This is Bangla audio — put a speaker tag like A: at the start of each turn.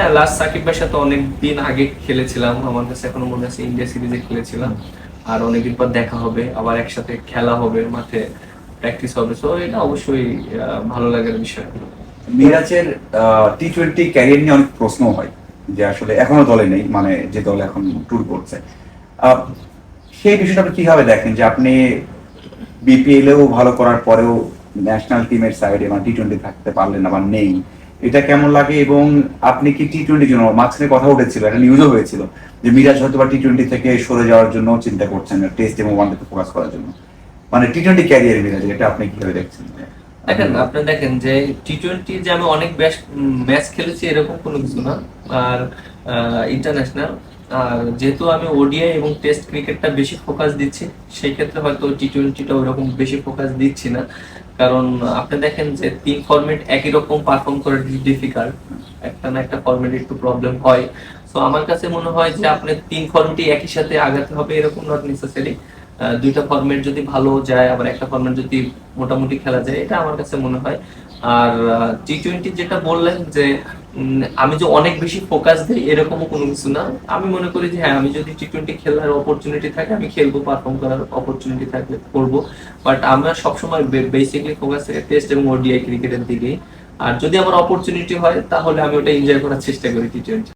A: হ্যাঁ লাস্ট সাকিব ভাইয়ের সাথে অনেক দিন আগে খেলেছিলাম। আমার কাছে এখনও মনে আছে ইন্ডিয়া সিরিজে খেলেছিলাম। আর অনেকদিন পর দেখা হবে, আবার একসাথে খেলা হবে, মাঠে প্র্যাকটিস হবে। সো এটা অবশ্যই ভালো লাগার বিষয়।
B: মিরাজের টি টোয়েন্টি ক্যারিয়ার নিয়ে অনেক প্রশ্ন হয় যে আসলে এখনও দলে নেই মানে যে দল এখন ট্যুর করছে। সেই বিষয়টা আপনি কীভাবে দেখেন যে আপনি বিপিএলেও ভালো করার পরেও ন্যাশনাল টিমের সাইডে মানে টি টোয়েন্টি থাকতে পারলেন বা নেই? এটা কেমন লাগে এবং আপনি কি টি টোয়েন্টির জন্য? মাঝখানে কথা উঠেছিল, একটা নিউজও হয়েছিল যে মিরাজ হয়তো বা টি টোয়েন্টি থেকে সরে যাওয়ার জন্য চিন্তা করছেন টেস্ট এবং ওয়ানডেতে ফোকাস করার জন্য। মানে টি টোয়েন্টি ক্যারিয়ার মিরাজ, এটা আপনি কীভাবে দেখছেন?
A: দেখেন, আপনি দেখেন যে টি টোয়েন্টি যে আমি অনেক ম্যাচ খেলেছি এরকম কোনো কিছু না। আর ইন্টারন্যাশনাল যেহেতু আমি ওডিআই এবং টেস্ট ক্রিকেটটা বেশি ফোকাস দিচ্ছি, সেই ক্ষেত্রে হয়তো টি টোয়েন্টিটা ওরকম বেশি ফোকাস দিচ্ছি না। কারণ আপনি দেখেন যে তিন ফর্মেট একই রকম পারফর্ম করা ডিফিকাল্ট একটা না একটা ফরম্যাটে একটু প্রবলেম হয়। তো আমার কাছে মনে হয় যে আপনি তিন ফরম্যাটই একই সাথে আগাতে হবে এরকম নট নেসেসারি দুইটা ফর্মেট যদি ভালো যায়, আবার একটা ফর্মেট যদি মোটামুটি খেলা যায়, এটা আমার কাছে মনে হয়। আর টি টোয়েন্টি যেটা বললেন যে আমি যে অনেক বেশি ফোকাস দিই এরকমও কোনো কিছু না। আমি মনে করি যে হ্যাঁ আমি যদি টি টোয়েন্টি খেলার অপরচুনিটি থাকে, আমি খেলব পারফর্ম করার অপরচুনিটি থাকলে করব। বাট আমরা সবসময় বেসিকলি ফোকাস থাকে টেস্ট এবং ওডিআই ক্রিকেটের দিকেই। আর যদি আমার অপরচুনিটি হয়, তাহলে আমি ওটা এনজয় করার চেষ্টা করি টি টোয়েন্টি